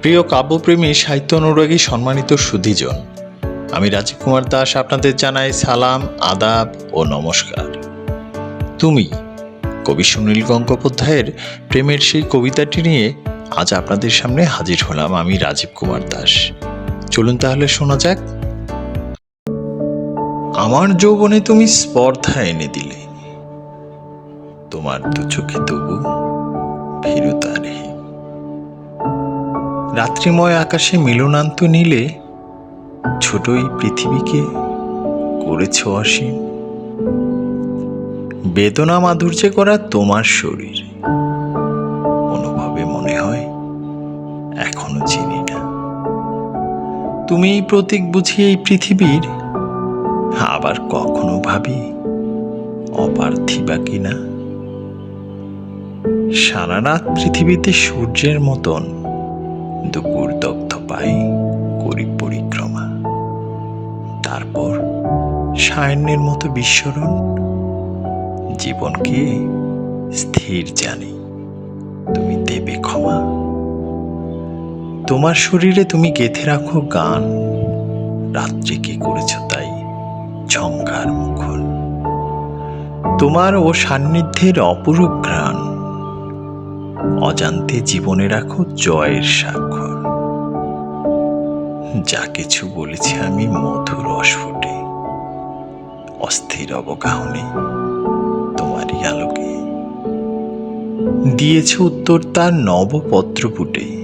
প্রিয় কাব্যপ্রেমী সাহিত্য অনুরাগী সম্মানিত সুধীজন, আমি রাজীব কুমার দাস আপনাদের জানাই সালাম, আদাব ও নমস্কার। তুমি কবি সুনীল গঙ্গোপাধ্যায়ের প্রেমের সেই কবিতাটি নিয়ে আজ আপনাদের সামনে হাজির হলাম আমি রাজীব কুমার দাস। চলুন তাহলে শোনা যাক। আমার যৌবনে তুমি স্পর্ধা এনে দিলে। তোমার দু চোখে তবু ফিরুতারে রাত্রিময় আকাশে মিলনান্ত নীলে ছোট এই পৃথিবীকে করেছ অসীম। বেদনা মাধুর্যে করা তোমার শরীর অনুভবে মনে হয় এখনও চিনি না। তুমি এই প্রতীক বুঝি এই পৃথিবীর আবার কখনো ভাবি অপার্থিবা কিনা? সারা রাত পৃথিবীতে সূর্যের মতন দুপুর দগ্ধ পাই করি পরিক্রমা। তারপর সায়নের মতো বিস্মরণ জীবনকে স্থির জানি। তুমি দেবে ক্ষমা। তোমার শরীরে তুমি গেথে রাখো গান। রাত্রিকে করেছ তাই ঝঙ্কার মুখর। তোমার ও সান্নিধ্যের অপরূপ ঘ্রাণ। অজান্তে জীবনে রাখো জয়ের স্বাক্ষর। যা কিছু বলেছি আমি মধুর অস্ফুটে। অস্থির অবগাহনে তোমারই আলোকে। দিয়েছে উত্তর তার নবপত্র পুটে